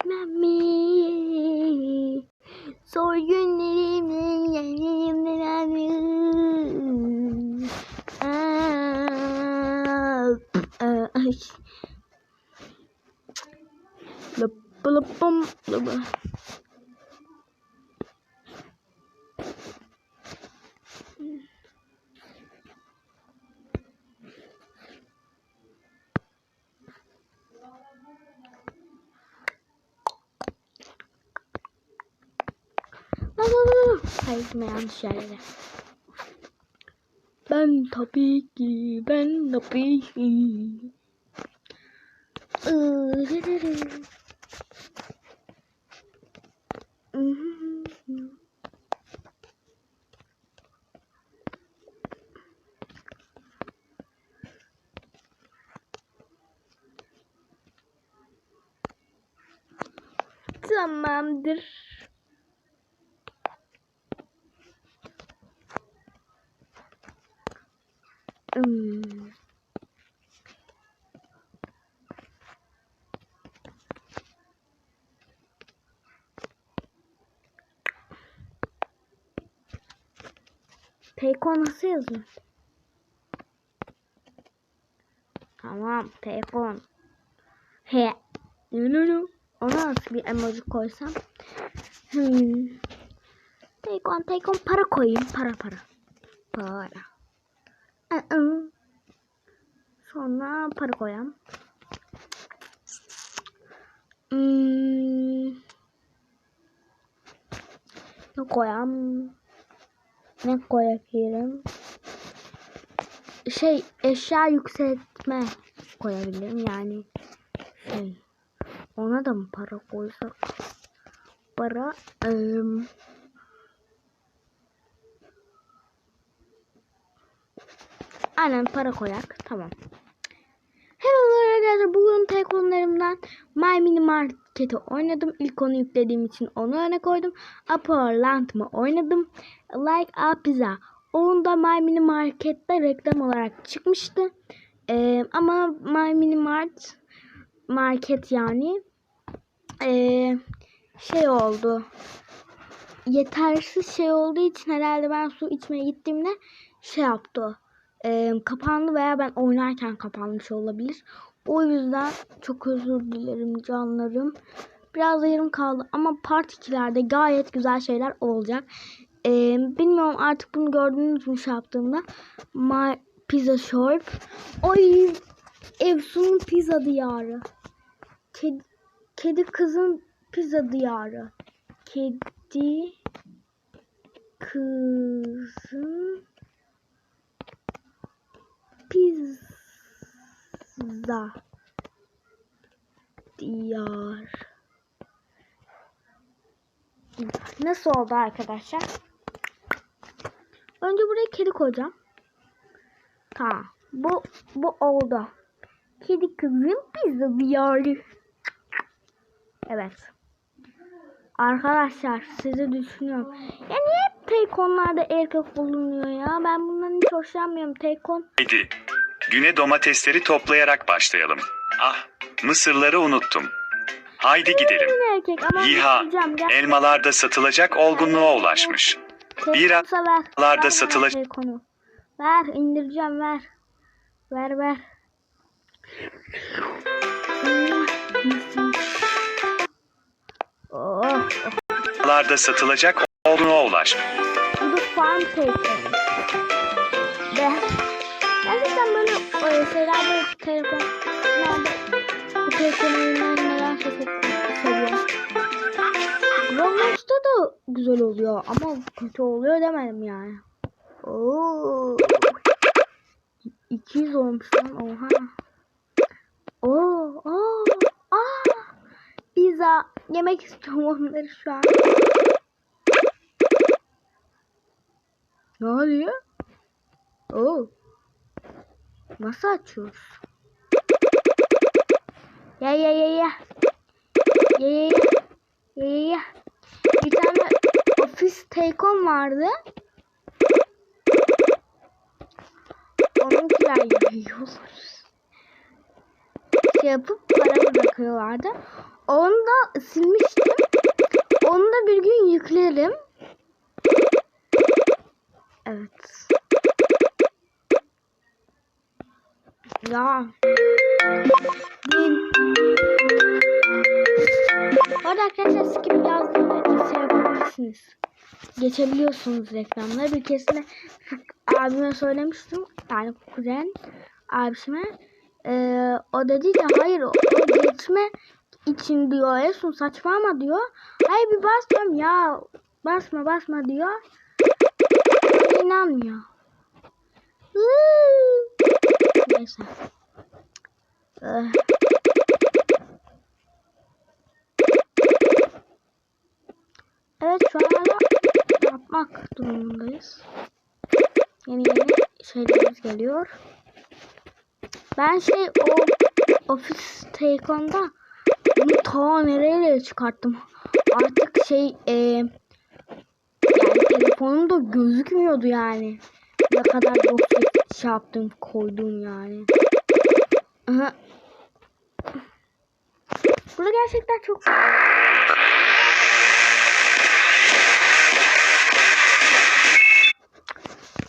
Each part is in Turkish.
etmem mi? Zor günlerimle yanımdan Hayır yanlış yerlere. Ben tabii ki, ben tabii ki. Irırırı. Hmm. Peko nasıl yazıyor? Tamam, Pekon. He. No. Ona nasıl bir emoji koysam? Hmm. Pekon, Pekon para koyayım. Para, para. Para. Sonra para koyalım. Hmm. Ne koyalım? Ne koyabilirim? Şey eşya yükseltme koyabilirim yani. Şey. Ona da mı para koysak? Para ım, Aynen para koyak. Tamam. Hello arkadaşlar. Bugün tek konularımdan My Mini Market'i oynadım. İlk onu yüklediğim için onu öne koydum. Upperland mı oynadım. Like a Pizza. Onun da My Mini Market'te reklam olarak çıkmıştı. Ee, ama My Mini Mart Market yani ee, şey oldu. Yetersiz şey olduğu için herhalde ben su içmeye gittiğimde şey yaptı e, kapandı veya ben oynarken kapanmış olabilir. O yüzden çok özür dilerim canlarım. Biraz da yarım kaldı ama part 2'lerde gayet güzel şeyler olacak. E, bilmiyorum artık bunu gördünüz mü şey yaptığımda. My Pizza Shop. Oy Evsun'un pizza diyarı. Kedi, kedi kızın pizza diyarı. Kedi kızın pizza diyar. Nasıl oldu arkadaşlar? Önce buraya kedi koyacağım. Tamam. Bu bu oldu. Kedi kızın pizza diyarı. Evet. Arkadaşlar sizi düşünüyorum. Ya niye hep Taycon'larda erkek bulunuyor ya? Ben bundan hiç hoşlanmıyorum. Taycon Haydi. Güne domatesleri toplayarak başlayalım. Ah, mısırları unuttum. Haydi gidelim. Erkek ama Yiha, elmalarda satılacak olgunluğa ulaşmış. bira- Taycon'sa ver. indireceğim ver. Ver ver. Oh, oh. Satılacak olgunluğa ulaşmış. Bu da farm Taycon. Ve gerçekten böyle o şeyler böyle telefonlarda bu telefon oyunlarını nedense çok seviyorum. Roblox'ta da güzel oluyor ama kötü oluyor demedim yani. Oo. 200 olmuş lan oha. Oo, oo, aa. Pizza yemek istiyorum onları şu an. Ne oluyor? Oo. Nasıl açıyoruz? Ya ya ya ya. Ya ya ya. Ya ya ya. Bir tane ofis Taycon vardı. Onunkiler yiyorlar. Şey yapıp para bırakıyorlardı. onu da silmiştim. Onu da bir gün yüklerim. Evet. Ya. Bin. Bu arada arkadaşlar skip yazdığında şey yapabilirsiniz. Geçebiliyorsunuz reklamları. Bir keresinde abime söylemiştim. Yani kuzen abisine. Ee, o dedi ki hayır o, o geçme için diyor. Esun saçma ama diyor. Hayır bir bas diyorum ya. Basma basma diyor. İnanmıyor. Hıı. Neyse. Evet şu anda yapmak durumundayız. Yeni yeni şeylerimiz geliyor. Ben şey o ofis Takeon'da bunu ta nereye çıkarttım. Artık şey e, yani telefonumda gözükmüyordu yani. Ne kadar dosya şey yaptım koydum yani. Aha. Burada gerçekten çok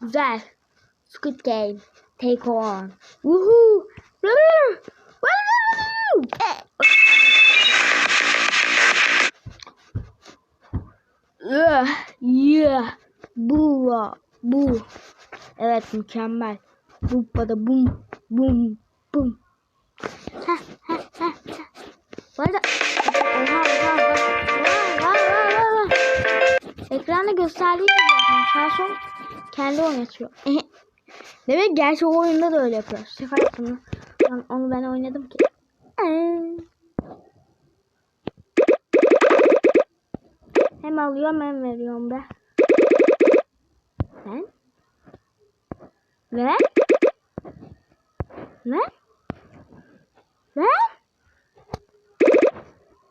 güzel. Squid Game. Take on. Woohoo! Yeah. Bu, bu. Evet mükemmel. Bu da bum, bum, bum. Ha, ha, ha, ha. Bu arada oha, oha, oha. Vay, vay, vay. Ekranda gösterdiği gibi sol kendi oynatıyor. Demek gerçek oyunda da öyle yapıyor. Sefer. Lan Onu ben oynadım ki. Hem alıyorum hem veriyorum be. Ben? Ne? Ne? Ne?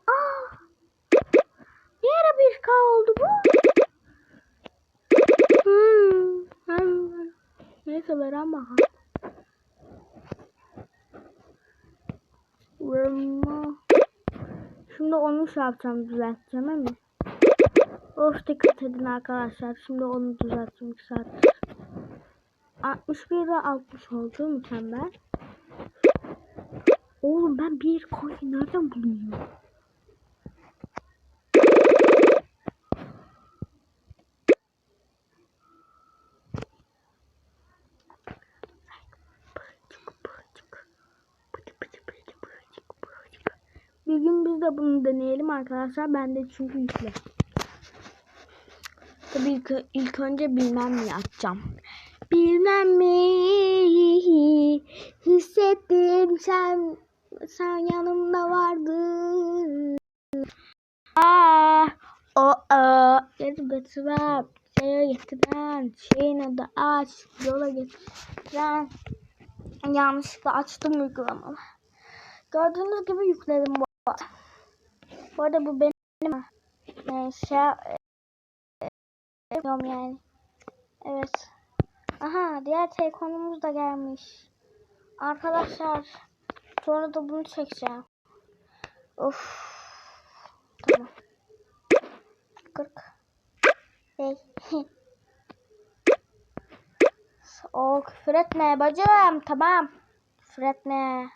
Aa! Niye bir K oldu bu? Hmm. hmm. Neyse bakalım. Vurma. Şimdi onu şey yapacağım düzelteceğim ama. Of dikkat edin arkadaşlar. Şimdi onu düzelteceğim 2 saat. 61 ile 60 oldu mükemmel. Oğlum ben bir koyu nereden bulayım? Bir gün biz de bunu deneyelim arkadaşlar. Ben de çünkü yükle. İlk, ilk önce bilmem mi yapacağım. Bilmem mi hissettim sen sen yanımda vardın. Ah, o o gezi götüren şeye getiren şeyin adı aç yola getiren yanlışlıkla açtım uygulamalı. Gördüğünüz gibi yükledim bu arada. Bu arada bu benim neyse yapıyorum yani. Evet. Aha diğer telefonumuz da gelmiş. Arkadaşlar sonra da bunu çekeceğim. Of. Tamam. 40. Hey. o küfür etme bacım. Tamam. Küfür etme.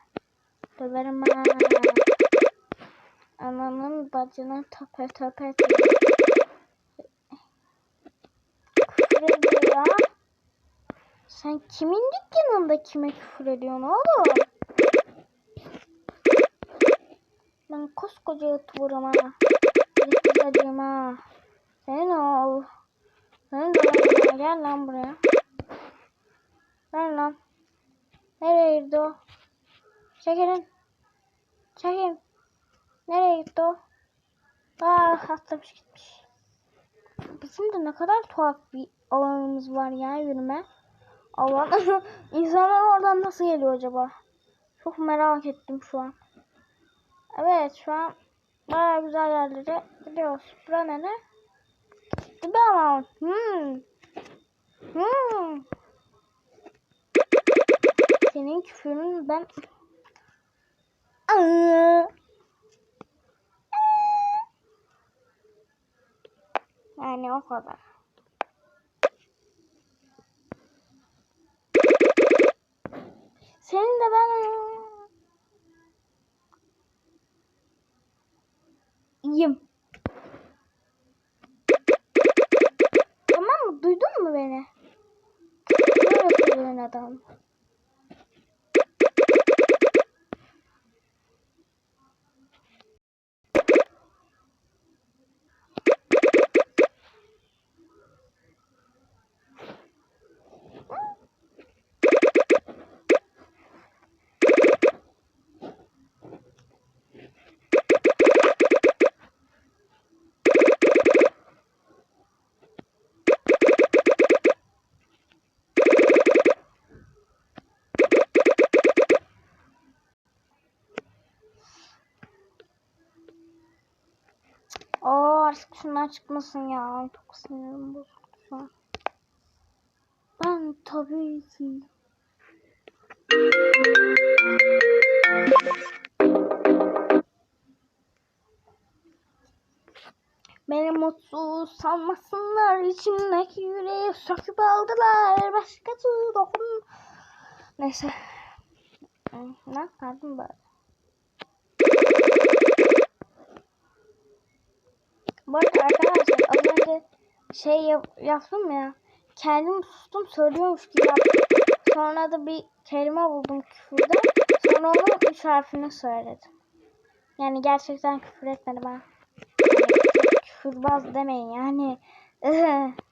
Döverim ha. Ananın bacını töpe töpe. Küfür ediyor ya. Sen kimin dükkanında kime küfür ediyorsun oğlum? Ben koskoca youtuber'ım ha. Youtuber'cıyım ha. Senin o. Senin de gel lan buraya. Ver lan. Nereye girdi o? Çekilin. Çekil. Nereye gitti o? Aa atlamış gitmiş. Bizim de ne kadar tuhaf bir alanımız var ya yürüme. Allah insanlar oradan nasıl geliyor acaba? Çok merak ettim şu an. Evet şu an baya güzel yerlere gidiyoruz. Bura ne ne? Devam. Hmm. Hmm. Senin küfürün ben... Aa. Yani o kadar. Senin de ben iyiyim. Tamam mı? Duydun mu beni? Böyle söylüyorsun adam. Oo şundan çıkmasın ya. Çok sinirim bozuldu şu. Ben tabii ki. Beni mutsuz sanmasınlar içimdeki yüreği söküp aldılar başka türlü dokun neyse ne yapardım böyle Bu arada arkadaşlar az önce şey yap, yaptım ya. Kendim sustum söylüyormuş gibi yaptım. Sonra da bir kelime buldum küfürde. Sonra onun üç harfini söyledim. Yani gerçekten küfür etmedim ha. Küfürbaz demeyin yani.